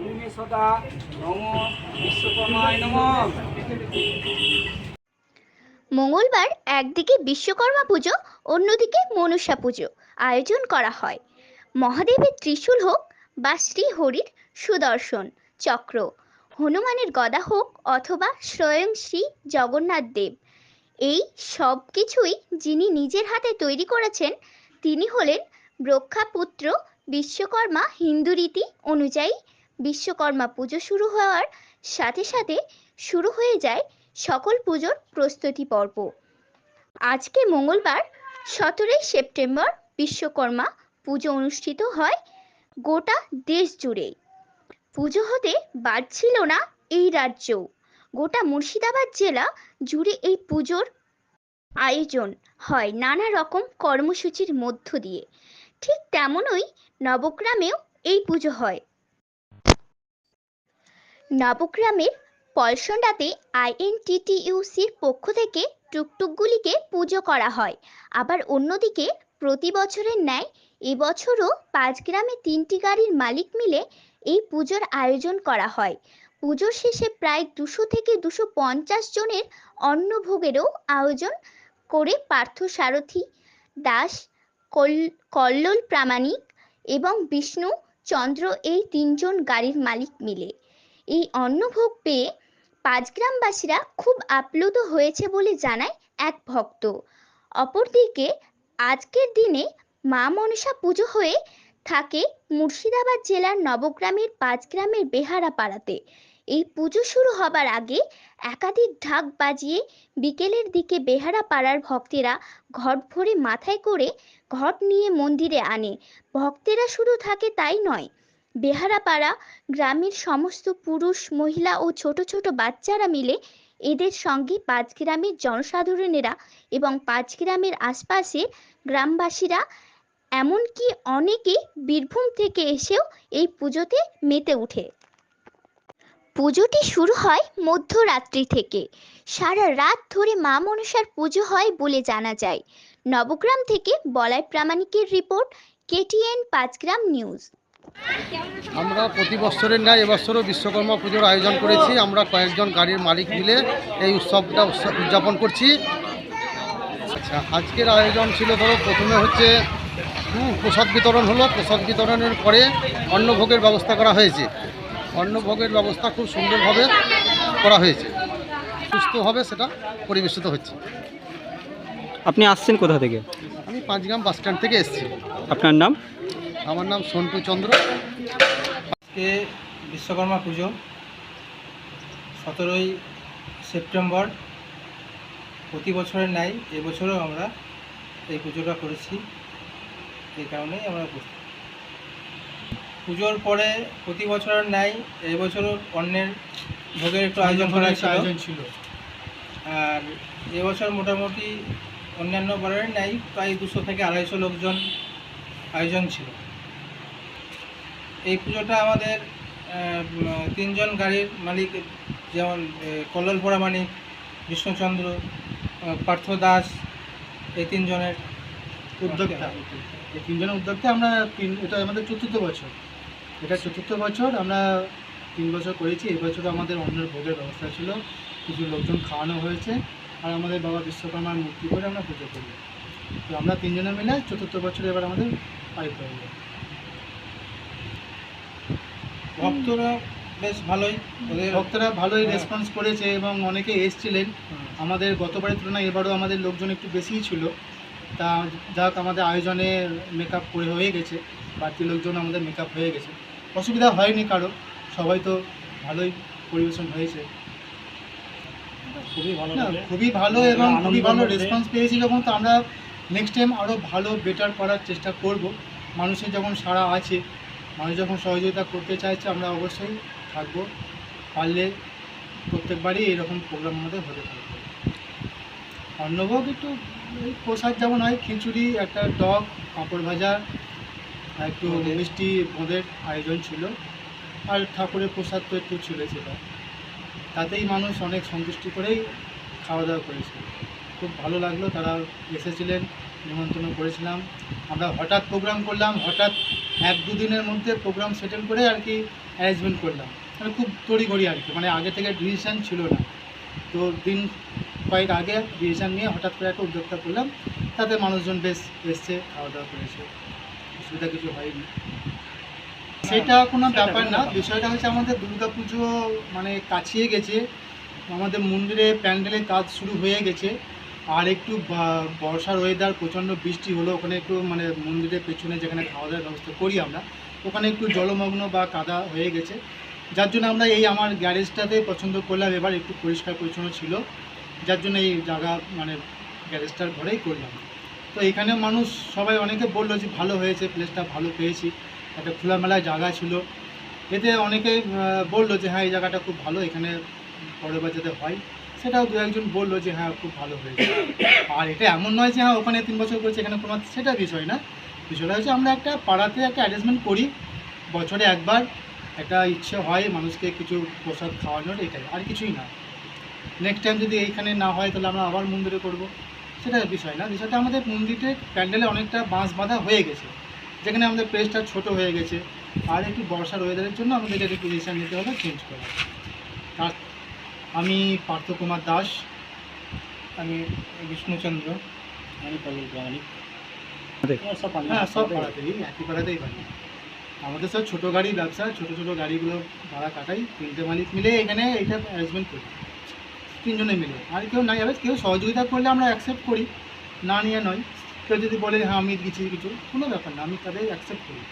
ভূমি সদা নম বিশ্বকর্মায় নম। মঙ্গলবার একদিকে বিশ্বকর্মা পুজো, অন্যদিকে মনসা পুজো আয়োজন করা হয়। মহাদেবের ত্রিশূল হোক বা শ্রীহরির সুদর্শন চক্র, হনুমানের গদা হোক অথবা স্বয়ং শ্রী জগন্নাথ দেব, এই সব কিছুই যিনি নিজের হাতে তৈরি করেছেন, তিনি হলেন ব্রক্ষাপুত্র বিশ্বকর্মা হিন্দু রীতি অনুযায়ী বিশ্বকর্মা পুজো শুরু হওয়ার সাথে সাথে শুরু হয়ে যায় সকল পুজোর প্রস্তুতি পর্ব। আজকে মঙ্গলবার, সতেরোই সেপ্টেম্বর বিশ্বকর্মা পুজো অনুষ্ঠিত হয় গোটা দেশ জুড়েই পুজো হতে বাদ ছিল না এই রাজ্যও। গোটা মুর্শিদাবাদ জেলা জুড়ে এই পুজোর আয়োজন হয় নানা রকম কর্মসূচির মধ্য দিয়ে। ঠিক তেমনই নবগ্রামেও এই পুজো হয়। নবগ্রামের পলসন্ডাতে আইএনটিটিইউসির পক্ষ থেকে টুকটুকগুলিকে পুজো করা হয়। আবার অন্যদিকে প্রতি বছরের ন্যায় এবছরও পাঁচ গ্রামে তিনটি গাড়ির মালিক মিলে এই পুজোর আয়োজন করা হয়। পুজোর শেষে প্রায় দুশো থেকে দুশো পঞ্চাশ জনের অন্নভোগেরও আয়োজন করে পার্থ সারথী দাস কল্লোল প্রামাণিক এবং বিষ্ণু চন্দ্র এই তিনজন গাড়ির মালিক মিলে। এই অন্নভোগ পেয়ে পাঁচগ্রামবাসীরা খুব আপ্লুত হয়েছে বলে জানায় এক ভক্ত। অপরদিকে আজকের দিনে মা মনসা পুজো হয়ে থাকে মুর্শিদাবাদ জেলার নবগ্রামের পাঁচগ্রামের বেহারা পাড়াতে এই পুজো শুরু হবার আগে একাধিক ঢাক বাজিয়ে বিকেলের দিকে বেহারা পাড়ার ভক্তেরা ঘট ভরে মাথায় করে ঘট নিয়ে মন্দিরে আনে। ভক্তেরা শুধু থাকে তাই নয় বেহারাপাড়া গ্রামের সমস্ত পুরুষ, মহিলা ও ছোট ছোট বাচ্চারা মিলে এদের সঙ্গে পাঁচ গ্রামের জনসাধারণেরা এবং পাঁচ গ্রামের আশপাশের গ্রামবাসীরা, এমনকি অনেকে বীরভূম থেকে এসেও এই পুজোতে মেতে ওঠে। পুজোটি শুরু হয় মধ্যরাত্রি থেকে। সারা রাত ধরে মা মনসার পুজো হয় বলে জানা যায়। নবগ্রাম থেকে বলাই প্রামাণিকের রিপোর্ট, কেটিএন পাঁচগ্রাম নিউজ। আমরা প্রতি বছরের ন্যায় এবছরও বিশ্বকর্মা পুজোর আয়োজন করেছি। আমরা কয়েকজন গাড়ির মালিক মিলে এই উৎসবটা উদযাপন করছি। আচ্ছা আজকের আয়োজন ছিল ধরো, প্রথমে হচ্ছে প্রসাদ বিতরণ হলো। প্রসাদ বিতরণের পরে অন্নভোগের ব্যবস্থা করা হয়েছে। অন্নভোগের ব্যবস্থা খুব সুন্দরভাবে করা হয়েছে। সুস্থভাবে সেটা পরিবেশিত হচ্ছে। আপনি আসছেন কোথা থেকে? আমি পাঁচগ্রাম বাস স্ট্যান্ড থেকে এসেছি। আপনার নাম? আমার নাম সন্টু চন্দ্র। আজকে বিশ্বকর্মা পুজো। সতেরোই সেপ্টেম্বর প্রতি বছরের ন্যায় এবছরও আমরা এই পুজোটা করেছি। এই কারণেই আমরা উপস্থিত। পুজোর পরে প্রতি বছরের ন্যায় এবছরও অন্যের ভোগের একটু আয়োজন করা ছিল। আর এবছর মোটামুটি অন্যান্য বারের ন্যায় প্রায় দুশো থেকে আড়াইশো লোকজন আয়োজন ছিল। এই পুজোটা আমাদের তিনজন গাড়ির মালিক যেমন কল্লোল পরামানিক বিষ্ণুচন্দ্র পার্থ দাস এই তিনজনের উদ্যোক্তা। এই তিনজনের উদ্যোক্তা আমরা তিন এটা আমাদের চতুর্থ বছর। এটা চতুর্থ বছর আমরা তিন বছর করেছি। এই বছর আমাদের অন্যের ভোগের ব্যবস্থা ছিল। কিছু লোকজন খাওয়ানো হয়েছে আর আমাদের বাবা বিশ্বকর্মার মূর্তি করে আমরা পুজো করি। তো আমরা তিনজনে মিলে চতুর্থ বছর এবার আমাদের পালিত হয়ে যাবে ভক্তরা বেশ ভালোই ভক্তরা ভালোই হ্যাঁ। রেসপন্স করেছে এবং অনেকে এসছিলেন। আমাদের গতবারের তুলনায় এবারও আমাদের লোকজন একটু বেশিই ছিল। তা যাক আমাদের আয়োজনে মেকআপ করে হয়ে গেছে। বাড়তি লোকজন আমাদের মেকআপ হয়ে গেছে। অসুবিধা হয়নি কারও। সবাই তো ভালোই পরিবেশন হয়েছে। খুবই ভালো খুবই ভালো এবং খুবই ভালো রেসপন্স পেয়েছি যখন তো আমরা নেক্সট টাইম আরও ভালো বেটার করার চেষ্টা করব। মানুষের যখন সাড়া আছে মানুষ যখন সহযোগিতা করতে চাইছে আমরা অবশ্যই থাকব। পারলে প্রত্যেকবারই এরকম প্রোগ্রাম আমাদের হতে থাকবে। অন্নভোগ একটু প্রসাদ যেমন হয় খিচুড়ি একটা টক পাঁপড় ভাজা একটু মিষ্টি বোঁদের আয়োজন ছিল। আর ঠাকুরের প্রসাদ তো একটু ছিল সেটা তাতেই মানুষ অনেক সন্তুষ্টি করেই খাওয়া দাওয়া করেছিল খুব ভালো লাগল তারা এসেছিলেন নিমন্ত্রণ করেছিলাম। আমরা হঠাৎ প্রোগ্রাম করলাম হঠাৎ এক দুদিনের মধ্যে প্রোগ্রাম সেটেল করে আর কি অ্যারেঞ্জমেন্ট করলাম। মানে খুব তড়িঘড়ি আর কি মানে আগে থেকে ডিসিশান ছিল না। তো দিন কয়েক আগে ডিসিশান নিয়ে হঠাৎ করে একটা উদ্যোক্তা করলাম তাতে মানুষজন বেশ এসছে খাওয়া দাওয়া করেছে। অসুবিধা কিছু হয়নি। সেটা কোনো ব্যাপার না, বিষয়টা হচ্ছে আমাদের দুর্গাপুজো মানে কাছিয়ে গেছে, আমাদের মন্দিরে প্যান্ডেলের কাজ শুরু হয়ে গেছে, আর একটু বর্ষার ওয়েদার প্রচণ্ড বৃষ্টি হলো, ওখানে একটু মানে মন্দিরের পেছনে যেখানে খাওয়া দাওয়ার ব্যবস্থা করি আমরা, ওখানে একটু জলমগ্ন বা কাদা হয়ে গেছে। যার জন্য আমরা এই আমার গ্যারেজটাতে পছন্দ করলাম, এবার একটু পরিষ্কার পরিচ্ছন্ন ছিল, যার জন্য এই জায়গা মানে গ্যারেজটার ঘরেই করলাম। তো এখানে মানুষ সবাই অনেকে বলল যে ভালো হয়েছে প্লেসটা ভালো পেয়েছি। একটা খোলামেলা জায়গা ছিল। এতে অনেকেই বলল যে হ্যাঁ এই জায়গাটা খুব ভালো, এখানে পরের বার যাতে হয়। সেটাও দু একজন বলল যে হ্যাঁ খুব ভালো হয়েছে। আর এটা এমন নয় যে হ্যাঁ ওখানে তিন বছর করেছে, এখানে কোনো সেটা বিষয় না। বিষয়টা হচ্ছে আমরা একটা পাড়াতে একটা অ্যারেঞ্জমেন্ট করি। বছরে একবার একটা ইচ্ছে হয় মানুষকে কিছু প্রসাদ খাওয়ানোর, এটাই। আর কিছুই না। নেক্সট টাইম যদি এইখানে না হয়, তাহলে আমরা আবার মন্দিরে করব। সেটা বিষয় না। বিষয়টা আমাদের মন্দিরে প্যান্ডেলে অনেকটা বাঁশ বাঁধা হয়ে গেছে। যেখানে আমাদের প্লেসটা ছোট হয়ে গেছে। আর একটু বর্ষার ওয়েদারের জন্য আমাদের একটু ডিসিশন নিতে হবে চেঞ্জ করা তার আমি পার্থ কুমার দাস। আমি বিষ্ণুচন্দ্র। আমি পল্লব প্রামাণিক আমাদের? হ্যাঁ সব পাড়াতেই একই পাড়াতেই বাড়ি আমাদের সব ছোটো গাড়ি ব্যবসা ছোটো ছোটো গাড়িগুলো ভাড়া কাটাই তিনটে মালিক মিলে এখানে এইটা অ্যারেঞ্জমেন্ট করি। তিনজনে মিলে। আর কেউ না যাবে কেউ সহযোগিতা করলে আমরা অ্যাকসেপ্ট করি। না নিয়ে নয়। কেউ যদি বলে হ্যাঁ আমি কিছু কিছু, কোনো ব্যাপার না, আমি তাদের অ্যাকসেপ্ট করি।